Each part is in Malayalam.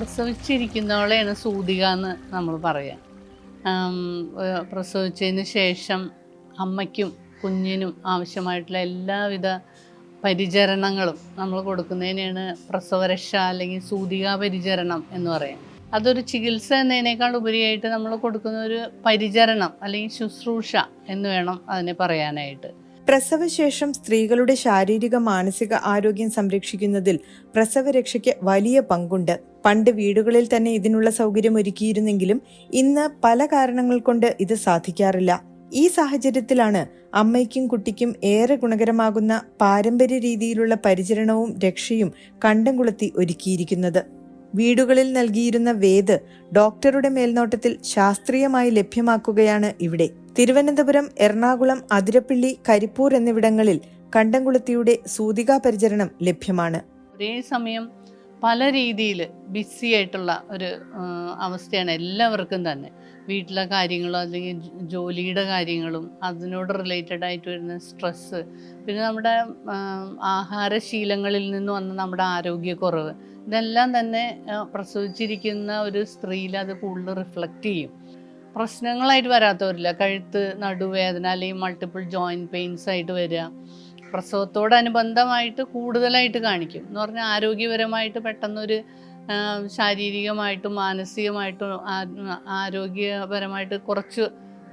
പ്രസവിച്ചിരിക്കുന്നവളെയാണ് സൂതിക എന്ന് നമ്മൾ പറയാം. പ്രസവിച്ചതിന് ശേഷം അമ്മയ്ക്കും കുഞ്ഞിനും ആവശ്യമായിട്ടുള്ള എല്ലാവിധ പരിചരണങ്ങളും നമ്മൾ കൊടുക്കുന്നതിനെയാണ് പ്രസവരക്ഷ അല്ലെങ്കിൽ സൂതിക പരിചരണം എന്ന് പറയാം. അതൊരു ചികിത്സ എന്നതിനേക്കാൾ ഉപരിയായിട്ട് നമ്മൾ കൊടുക്കുന്ന ഒരു പരിചരണം അല്ലെങ്കിൽ ശുശ്രൂഷ എന്ന് വേണം അതിനെ പറയാനായിട്ട്. പ്രസവശേഷം സ്ത്രീകളുടെ ശാരീരിക മാനസിക ആരോഗ്യം സംരക്ഷിക്കുന്നതിൽ പ്രസവരക്ഷയ്ക്ക് വലിയ പങ്കുണ്ട്. പണ്ട് വീടുകളിൽ തന്നെ ഇതിനുള്ള സൗകര്യം ഒരുക്കിയിരുന്നെങ്കിലും ഇന്ന് പല കാരണങ്ങൾ കൊണ്ട് ഇത് സാധിക്കാറില്ല. ഈ സാഹചര്യത്തിലാണ് അമ്മയ്ക്കും കുട്ടിക്കും ഏറെ ഗുണകരമാകുന്ന പാരമ്പര്യ രീതിയിലുള്ള പരിചരണവും രക്ഷയും കണ്ടംകുളത്തി ഒരുക്കിയിരിക്കുന്നത്. വീടുകളിൽ നൽകിയിരുന്ന വേദ് ഡോക്ടറുടെ മേൽനോട്ടത്തിൽ ശാസ്ത്രീയമായി ലഭ്യമാക്കുകയാണ് ഇവിടെ. തിരുവനന്തപുരം എറണാകുളം അതിരപ്പിള്ളി കരിപ്പൂർ എന്നിവിടങ്ങളിൽ കണ്ടംകുളത്തിയുടെ സൂതികാ പരിചരണം ലഭ്യമാണ്. ഒരേ സമയം പല രീതിയിൽ ബിസി ആയിട്ടുള്ള ഒരു അവസ്ഥയാണ് എല്ലാവർക്കും തന്നെ. വീട്ടിലെ കാര്യങ്ങളും അല്ലെങ്കിൽ ജോലിയുടെ കാര്യങ്ങളും അതിനോട് റിലേറ്റഡ് ആയിട്ട് വരുന്ന സ്ട്രെസ്സ് പിന്നെ നമ്മുടെ ആഹാരശീലങ്ങളിൽ നിന്ന് വന്ന നമ്മുടെ ആരോഗ്യക്കുറവ്. ഇതെല്ലാം തന്നെ പ്രസവിച്ചിരിക്കുന്ന ഒരു സ്ത്രീയിൽ അത് കൂടുതൽ റിഫ്ലക്റ്റ് ചെയ്യും. പ്രശ്നങ്ങളായിട്ട് വരാത്തവരില്ല. കഴുത്ത് നടുവേദന അല്ലെങ്കിൽ മൾട്ടിപ്പിൾ ജോയിന്റ് പെയിൻസ് ആയിട്ട് വരിക. പ്രസവത്തോടനുബന്ധമായിട്ട് കൂടുതലായിട്ട് കാണിക്കും. എന്ന് പറഞ്ഞാൽ ആരോഗ്യപരമായിട്ട് പെട്ടെന്നൊരു ശാരീരികമായിട്ടും മാനസികമായിട്ടും ആരോഗ്യപരമായിട്ട് കുറച്ച്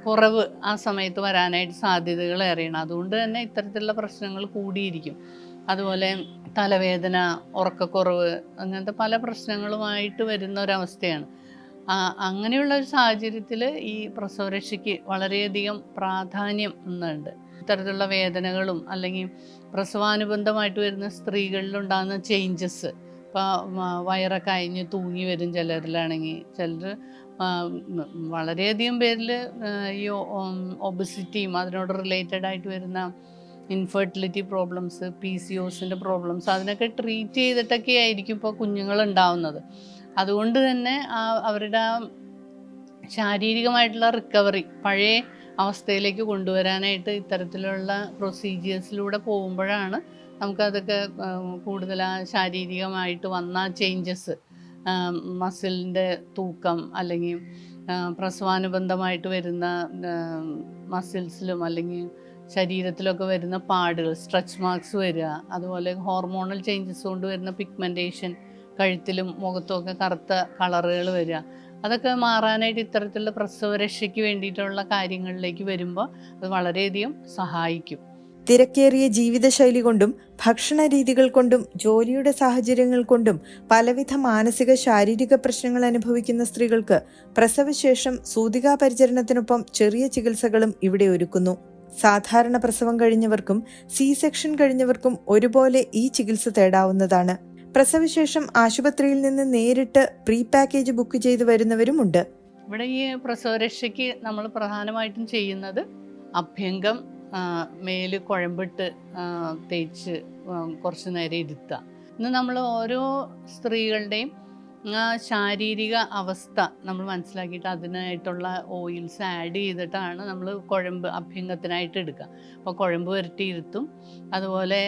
കുറവ് ആ സമയത്ത് വരാനായിട്ട് സാധ്യതകൾ ഏറെയാണ്. അതുകൊണ്ട് തന്നെ ഇത്തരത്തിലുള്ള പ്രശ്നങ്ങൾ കൂടിയിരിക്കും. അതുപോലെ തലവേദന ഉറക്കക്കുറവ് അങ്ങനത്തെ പല പ്രശ്നങ്ങളുമായിട്ട് വരുന്ന ഒരവസ്ഥയാണ് അങ്ങനെയുള്ള ഒരു സാഹചര്യത്തിൽ ഈ പ്രസവരക്ഷയ്ക്ക് വളരെയധികം പ്രാധാന്യം ഇന്നുണ്ട് ഇത്തരത്തിലുള്ള വേദനകളും അല്ലെങ്കിൽ പ്രസവാനുബന്ധമായിട്ട് വരുന്ന സ്ത്രീകളിലുണ്ടാകുന്ന ചേഞ്ചസ് ഇപ്പോൾ വയറൊക്കെ അയഞ്ഞ് തൂങ്ങി വരും ചിലരിലാണെങ്കിൽ. ചിലർ വളരെയധികം പേരിൽ ഈ ഒബസിറ്റിയും അതിനോട് റിലേറ്റഡ് ആയിട്ട് വരുന്ന ഇൻഫെർട്ടിലിറ്റി പ്രോബ്ലംസ് പി സി ഒസിന്റെ പ്രോബ്ലംസ് അതിനൊക്കെ ട്രീറ്റ് ചെയ്തിട്ടൊക്കെ ആയിരിക്കും ഇപ്പോൾ കുഞ്ഞുങ്ങൾ ഉണ്ടാവുന്നത് അതുകൊണ്ട് തന്നെ അവരുടെ ശാരീരികമായിട്ടുള്ള റിക്കവറി പഴയ അവസ്ഥയിലേക്ക് കൊണ്ടുവരാനായിട്ട് ഇത്തരത്തിലുള്ള പ്രൊസീജിയേഴ്സിലൂടെ പോകുമ്പോഴാണ് നമുക്കതൊക്കെ കൂടുതൽ ശാരീരികമായിട്ട് വന്ന ചേഞ്ചസ് മസിലിന്റെ തൂക്കം അല്ലെങ്കിൽ പ്രസവാനുബന്ധമായിട്ട് വരുന്ന മസിൽസിലും അല്ലെങ്കിൽ ശരീരത്തിലൊക്കെ വരുന്ന പാടുകൾ സ്ട്രെച്ച് മാർക്സ് വരിക അതുപോലെ ഹോർമോണൽ ചേഞ്ചസ് കൊണ്ട് വരുന്ന പിഗ്മെന്റേഷൻ കഴുത്തിലും മുഖത്തുമൊക്കെ കറുത്ത കളറുകൾ വരിക അതൊക്കെ മാറാനായിട്ട് ഇത്തരത്തിലുള്ള പ്രസവരക്ഷയ്ക്ക് വേണ്ടിയിട്ടുള്ള കാര്യങ്ങളിലേക്ക് വരുമ്പോൾ അത് വളരെയധികം സഹായിക്കും. തിരക്കേറിയ ജീവിതശൈലി കൊണ്ടും ഭക്ഷണ രീതികൾ കൊണ്ടും ജോലിയുടെ സാഹചര്യങ്ങൾ കൊണ്ടും പലവിധ മാനസിക ശാരീരിക പ്രശ്നങ്ങൾ അനുഭവിക്കുന്ന സ്ത്രീകൾക്ക് പ്രസവശേഷം സൂതികാ പരിചരണത്തിനൊപ്പം ചെറിയ ചികിത്സകളും ഇവിടെ ഒരുക്കുന്നു. സാധാരണ പ്രസവം കഴിഞ്ഞവർക്കും സി സെക്ഷൻ കഴിഞ്ഞവർക്കും ഒരുപോലെ ഈ ചികിത്സ തേടാവുന്നതാണ്. പ്രസവശേഷം ആശുപത്രിയിൽ നിന്ന് നേരിട്ട് പ്രീ പാക്കേജ് ബുക്ക് ചെയ്തു വരുന്നവരുമുണ്ട്. ഇവിടെ ഈ പ്രസവരക്ഷയ്ക്ക് നമ്മൾ പ്രധാനമായിട്ടും ചെയ്യുന്നത് അഭ്യംഗം മേൽ കുഴമ്പിട്ട് തേച്ച് കുറച്ച് നേരം ഇരുത്തുക. ഇന്ന് നമ്മൾ ഓരോ സ്ത്രീകളുടെയും ശാരീരിക അവസ്ഥ നമ്മൾ മനസ്സിലാക്കിയിട്ട് അതിനായിട്ടുള്ള ഓയിൽസ് ആഡ് ചെയ്തിട്ടാണ് നമ്മൾ കുഴമ്പ് അഭ്യംഗത്തിനായിട്ട് എടുക്കുക. അപ്പോൾ കുഴമ്പ് വരട്ടിയിരുത്തും അതുപോലെ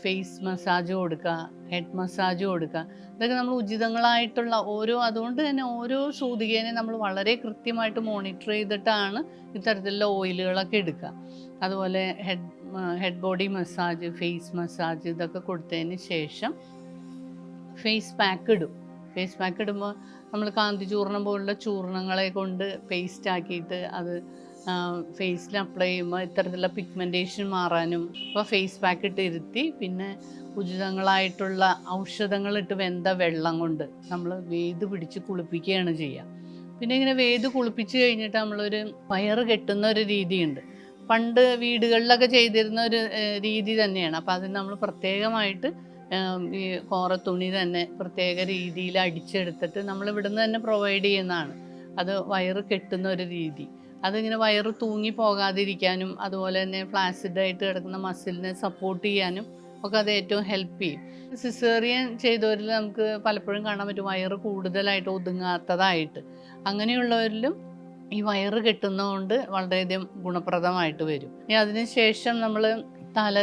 ഫേസ് മസാജ് കൊടുക്കുക ഹെഡ് മസാജ് കൊടുക്കുക. ഇതൊക്കെ നമ്മൾ ഉചിതങ്ങളായിട്ടുള്ള ഓരോ അതുകൊണ്ട് തന്നെ ഓരോ സൂതികേനെ നമ്മൾ വളരെ കൃത്യമായിട്ട് മോണിറ്റർ ചെയ്തിട്ടാണ് ഇത്തരത്തിലുള്ള ഓയിലുകളൊക്കെ എടുക്കുക. അതുപോലെ head head body massage face massage ഇതൊക്കെ കൊടുത്തതിന് ശേഷം ഫേസ് പാക്ക് ഇടും. ഫേസ് പാക്ക് ഇടുമ്പോൾ നമ്മൾ കാന്തി ചൂർണം പോലുള്ള ചൂർണങ്ങളെ കൊണ്ട് പേസ്റ്റ് ആക്കിയിട്ട് അത് ഫേസിൽ അപ്ലൈ ചെയ്യുമ്പോൾ ഇത്തരത്തിലുള്ള പിഗ്മെന്റേഷൻ മാറാനും അപ്പോൾ ഫേസ് പാക്ക് ഇട്ട് ഇരുത്തി പിന്നെ ഉചിതങ്ങളായിട്ടുള്ള ഔഷധങ്ങളിട്ട് വെന്ത വെള്ളം കൊണ്ട് നമ്മൾ വേത് പിടിച്ച് കുളിപ്പിക്കുകയാണ് ചെയ്യുക പിന്നെ ഇങ്ങനെ വേത് കുളിപ്പിച്ച് കഴിഞ്ഞിട്ട് നമ്മളൊരു വയറ് കെട്ടുന്ന ഒരു രീതിയുണ്ട്. പണ്ട് വീടുകളിലൊക്കെ ചെയ്തിരുന്ന ഒരു രീതി തന്നെയാണ്. അപ്പോൾ അതിന് നമ്മൾ പ്രത്യേകമായിട്ട് ഈ കോറ തുണി തന്നെ പ്രത്യേക രീതിയിൽ അടിച്ചെടുത്തിട്ട് നമ്മൾ ഇവിടുന്ന് തന്നെ പ്രൊവൈഡ് ചെയ്യുന്നതാണ്. അത് വയറ് കെട്ടുന്ന ഒരു രീതി. അതിങ്ങനെ വയറ് തൂങ്ങി പോകാതിരിക്കാനും അതുപോലെ തന്നെ ഫ്ലാസിഡ് ആയിട്ട് കിടക്കുന്ന മസിലിനെ സപ്പോർട്ട് ചെയ്യാനും ഒക്കെ അത് ഏറ്റവും ഹെൽപ്പ് ചെയ്യും. സിസേറിയൻ ചെയ്തവരിൽ നമുക്ക് പലപ്പോഴും കാണാൻ പറ്റും വയറ് കൂടുതലായിട്ട് ഒതുങ്ങാത്തതായിട്ട്. അങ്ങനെയുള്ളവരിലും ഈ വയറ് കെട്ടുന്നതുകൊണ്ട് വളരെയധികം ഗുണപ്രദമായിട്ട് വരും. ഇനി അതിനുശേഷം നമ്മൾ തല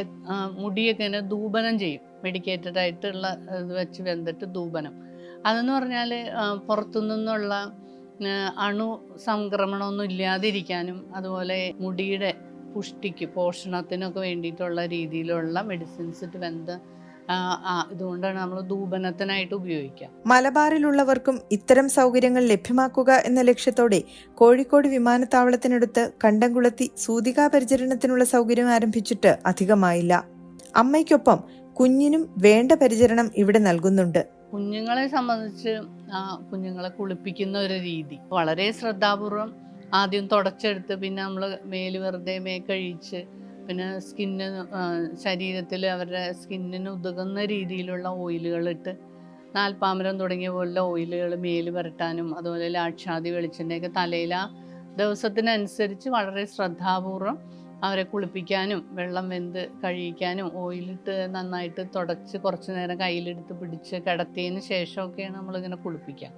മുടിയൊക്കെ ഇങ്ങനെ ധൂപനം ചെയ്യും. മെഡിക്കേറ്റഡ് ആയിട്ടുള്ള ഇത് വെച്ച് വെന്തിട്ട് ധൂപനം അതെന്ന് പറഞ്ഞാൽ പുറത്തു നിന്നുള്ള അണു സംക്രമണമൊന്നും ഇല്ലാതിരിക്കാനും അതുപോലെ മുടിയുടെ പുഷ്ടിക്ക് പോഷണത്തിനൊക്കെ വേണ്ടിയിട്ടുള്ള രീതിയിലുള്ള മെഡിസിൻസ് വെന്ത ഇതുകൊണ്ടാണ് നമ്മൾ ധൂപനത്തിനായിട്ട് ഉപയോഗിക്കുക. മലബാറിലുള്ളവർക്കും ഇത്തരം സൗകര്യങ്ങൾ ലഭ്യമാക്കുക എന്ന ലക്ഷ്യത്തോടെ കോഴിക്കോട് വിമാനത്താവളത്തിനടുത്ത് കണ്ടംകുളത്തി സൂതികാ പരിചരണത്തിനുള്ള സൗകര്യം ആരംഭിച്ചിട്ട് അധികമായില്ല. അമ്മയ്ക്കൊപ്പം കുഞ്ഞിനും വേണ്ട പരിചരണം ഇവിടെ നൽകുന്നുണ്ട്. കുഞ്ഞുങ്ങളെ സംബന്ധിച്ച് ആ കുഞ്ഞുങ്ങളെ കുളിപ്പിക്കുന്ന ഒരു രീതി. വളരെ ശ്രദ്ധാപൂർവം ആദ്യം തുടച്ചെടുത്ത് പിന്നെ നമ്മൾ മേൽ വെറുതെ മേ കഴിച്ച് പിന്നെ സ്കിന്ന് ശരീരത്തിൽ അവരുടെ സ്കിന്നിന് ഉതകുന്ന രീതിയിലുള്ള ഓയിലുകളിട്ട് നാൽപ്പാമരം തുടങ്ങിയ പോലുള്ള ഓയിലുകൾ മേൽ പുരട്ടാനും അതുപോലെ ലാക്ഷാദി വെളിച്ചെണ്ണയൊക്കെ തലയില ദിവസത്തിനനുസരിച്ച് വളരെ ശ്രദ്ധാപൂർവം അവരെ കുളിപ്പിക്കാനും വെള്ളം വെന്ത് കഴിയിക്കാനും ഓയിലിട്ട് നന്നായിട്ട് തുടച്ച് കുറച്ച് നേരം കയ്യിലെടുത്ത് പിടിച്ച് കിടത്തിയതിന് ശേഷമൊക്കെയാണ് നമ്മളിങ്ങനെ കുളിപ്പിക്കുക.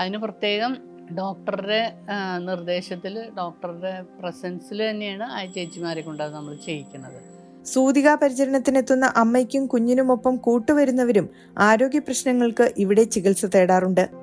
അതിന് പ്രത്യേകം ഡോക്ടറുടെ നിർദ്ദേശത്തിൽ ഡോക്ടറുടെ പ്രസൻസിൽ തന്നെയാണ് ആ ചേച്ചിമാരെ കൊണ്ട് നമ്മൾ ചെയ്യിക്കുന്നത്. സൂതികാ പരിചരണത്തിനെത്തുന്ന അമ്മയ്ക്കും കുഞ്ഞിനുമൊപ്പം കൂട്ടുവരുന്നവരും ആരോഗ്യ പ്രശ്നങ്ങൾക്ക് ഇവിടെ ചികിത്സ തേടാറുണ്ട്.